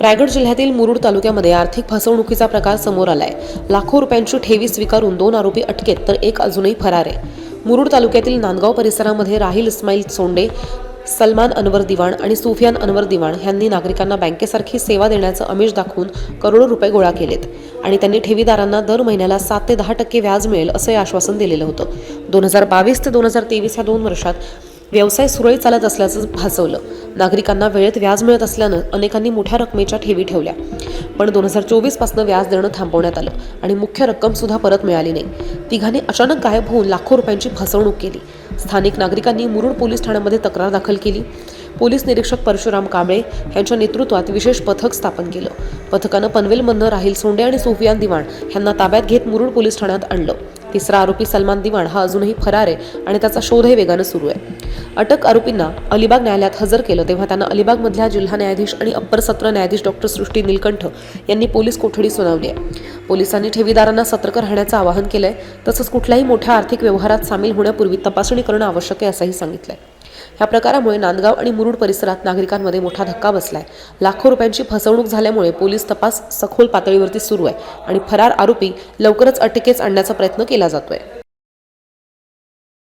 रायगड जिल्ह्यातील मुरुड तालुक्यामध्ये आर्थिक फसवणुकीचा प्रकार समोर आलाय. लाखो रुपयांची ठेवी स्वीकारून दोन आरोपी अटकेत तर एक अजूनही फरार आहे. मुरुड तालुक्यातील नांदगाव परिसरामध्ये राहिल इस्माईल सोंडे सलमान अनवर दिवाण आणि सुफियान अनवर दिवाण यांनी नागरिकांना बँकेसारखी सेवा देण्याचं अमिष दाखवून करोडो रुपये गोळा केलेत आणि त्यांनी ठेवीदारांना दर महिन्याला सात ते दहा टक्के व्याज मिळेल असं हे आश्वासन दिलेलं होतं. दोन हजार बावीस ते दोन हजार तेवीस या दोन वर्षात व्यवसाय सुरळीत चालत असल्याचं भासवलं. नागरिकांना वेळेत व्याज मिळत असल्यानं अनेकांनी मोठ्या रकमेच्या ठेवी ठेवल्या. पण दोन हजार चोवीसपासून व्याज देणं थांबवण्यात आलं आणि मुख्य रक्कम सुद्धा परत मिळाली नाही. तिघांनी अचानक गायब होऊन लाखो रुपयांची फसवणूक केली. स्थानिक नागरिकांनी मुरुड पोलीस ठाण्यामध्ये तक्रार दाखल केली. पोलीस निरीक्षक परशुराम कांबळे यांच्या नेतृत्वात विशेष पथक स्थापन केलं. पथकानं पनवेलमधनं राहील सोंडे आणि सोफियान दिवाण यांना ताब्यात घेत मुरुड पोलीस ठाण्यात आणलं. तिसरा आरोपी सलमान दिवाण हा अजूनही फरार आहे आणि त्याचा शोधही वेगानं सुरू आहे. अटक आरोपींना अलिबाग न्यायालयात हजर केलं. तेव्हा त्यांना अलिबागमधल्या जिल्हा न्यायाधीश आणि अप्पर सत्र न्यायाधीश डॉक्टर सृष्टी निलकंठ यांनी पोलीस कोठडी सुनावली आहे. पोलिसांनी ठेवीदारांना सतर्क राहण्याचं आवाहन केलंय तसंच कुठल्याही मोठ्या आर्थिक व्यवहारात सामील होण्यापूर्वी तपासणी करणं आवश्यक आहे असंही सांगितलंय. ह्या प्रकारामुळे नांदगाव आणि मुरुड परिसरात नागरिकांमध्ये मोठा धक्का बसलाय. लाखो रुपयांची फसवणूक झाल्यामुळे पोलीस तपास सखोल पातळीवरती सुरू आहे आणि फरार आरोपी लवकरच अटकेस आणण्याचा प्रयत्न केला जातोय.